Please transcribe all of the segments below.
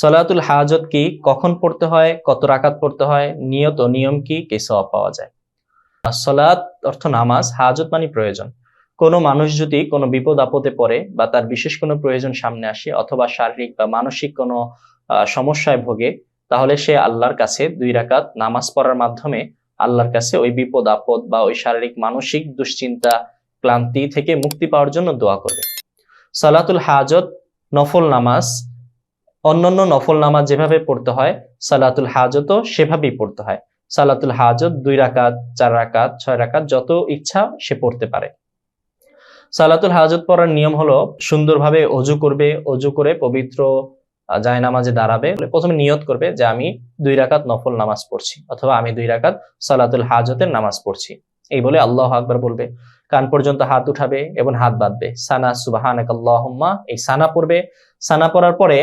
সলাতুল হাজত কি? কখন পড়তে হয়? কত রাকাত পড়তে হয়? নিয়ত ও নিয়ম কি? কি সওয়াব পাওয়া যায়? সলাত অর্থ নামাজ, হাজত মানে প্রয়োজন। কোনো মানুষ যদি কোনো বিপদ আপদে পড়ে বা তার বিশেষ কোনো প্রয়োজন সামনে আসে অথবা শারীরিক বা মানসিক কোনো সমস্যায় ভোগে, তাহলে সে আল্লাহর কাছে দুই রাকাত নামাজ পড়ার মাধ্যমে আল্লাহর কাছে ওই বিপদ আপদ বা ওই শারীরিক মানসিক দুশ্চিন্তা, ক্লান্তি থেকে মুক্তি পাওয়ার জন্য দোয়া করবে। সালাতুল হাজত নফল নামাজ অন্যান্য নফল নামাজ যেভাবে পড়তে হয়, সালাতুল হাজতও সেভাবেই পড়তে হয়। সালাতুল হাজত দুই রাকাত, চার রাকাত, ছয় রাকাত, যত ইচ্ছা সে পড়তে পারে। সালাতুল হাজত পড়ার নিয়ম হলো সুন্দরভাবে অজু করবে, অজু করে পবিত্র যায় নামাজে দাঁড়াবে। প্রথমে নিয়ত করবে যে আমি দুই রাকাত নফল নামাজ পড়ছি অথবা আমি দুই রাকাত সালাতুল হাজতের নামাজ পড়ছি। এই বলে আল্লাহ আকবার বলবে। কান পর্যন্ত হাত উঠাবে এবং হাত বাঁধবে। সানা আল্লাহুম্মা এই সানা পড়বে। সানা পড়ার পরে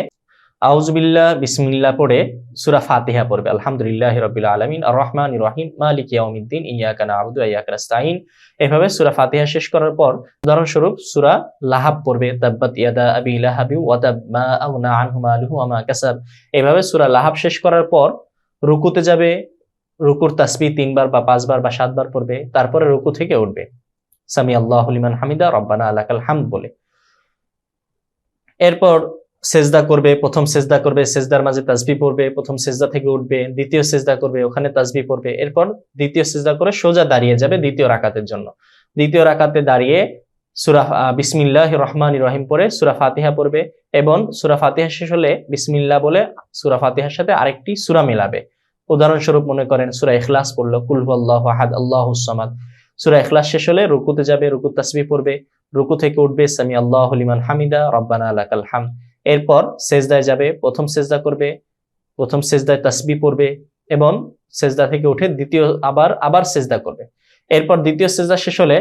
আউজবিল্লাহ বিসমিল্লা পড়ে সুরা ফাতিহা পড়বে। আলহামদুলিল্লাহ রবিল আলমিন। আর রহমান রহিম। মালিক ইয়াউমিদ্দিন। ইয়াকা নাবুদু ওয়া ইয়াকা নাস্তাইন এভাবে সুরা ফাতিহা শেষ করার পর উদাহরণস্বরূপ সুরা লাহাব পড়বে তাব্বাত ইয়াদা আবি লাহাবি ওয়াতাব মা আগনা আনহু মালুহু ওয়া মা কাসাব। এভাবে সুরা লাহাব শেষ করার পর রুকুতে যাবে, রুকুর তাসবিহ তিনবার বা পাঁচবার বা সাতবার পড়বে, তারপরে রুকু থেকে উঠবে। সামি আল্লাহ লিমান হামিদা, রব্বানা আলাকাল হামদ বলে। এরপর সেজদা করবে, প্রথম সেজদা করবে, সেজদার মাঝে তাসবি পড়বে, প্রথম সেজদা থেকে উঠবে, দ্বিতীয় সেজদা করবে, ওখানে তাসবি পড়বে। এরপর দ্বিতীয় সেজদা করে সোজা দাঁড়িয়ে যাবে দ্বিতীয় রাকাতের জন্য। দ্বিতীয় রাকাতে দাঁড়িয়ে সুরা বিসমিল্লাহ রহমান রহিম পড়ে সুরা ফাতিহা পড়বে এবং সুরা ফাতিহা শেষ হলে বিসমিল্লাহ বলে সুরা ফাতিহার সাথে আরেকটি সুরা মেলাবে। উদাহরণস্বরূপ মনে করেন সুরা ইখলাস পড়ল কুলহু আল্লাহ আল্লাহ সামাদ। সুরা ইখলাস শেষ হলে রুকুতে যাবে রুকু তাসবি পড়বে, রুকু থেকে উঠবে সামি আল্লাহ লিমান হামিদা, রব্বানা লাকাল হাম এরপর সেজদায় যাবে, প্রথম সেজদা করবে, প্রথম সেজদায় তাসবি পড়বে এবং সেজদা থেকে উঠে দ্বিতীয় আবার আবার সেজদা করবে। এরপর দ্বিতীয় সেজদা শেষ হলে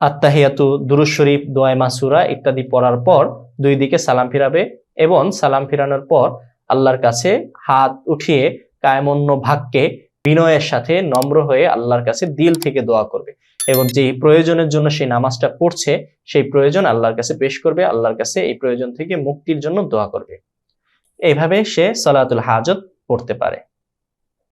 আত্তাহিয়াতু, দুরুজ শরীফ দোয়ায় মাসুরা ইত্যাদি পড়ার পর দুই দিকে সালাম ফিরাবে এবং সালাম ফিরানোর পর আল্লাহর কাছে হাত উঠিয়ে কায়মন্য ভাগকে বিনয়ের সাথে নম্র হয়ে আল্লাহর কাছে দিল থেকে দোয়া করবে এবং যে প্রয়োজনের জন্য সেই নামাজটা পড়ছে, সেই প্রয়োজন আল্লাহর কাছে পেশ করবে, আল্লাহর কাছে এই প্রয়োজন থেকে মুক্তির জন্য দোয়া করবে। এইভাবে সে সালাতুল হাজত পড়তে পারে।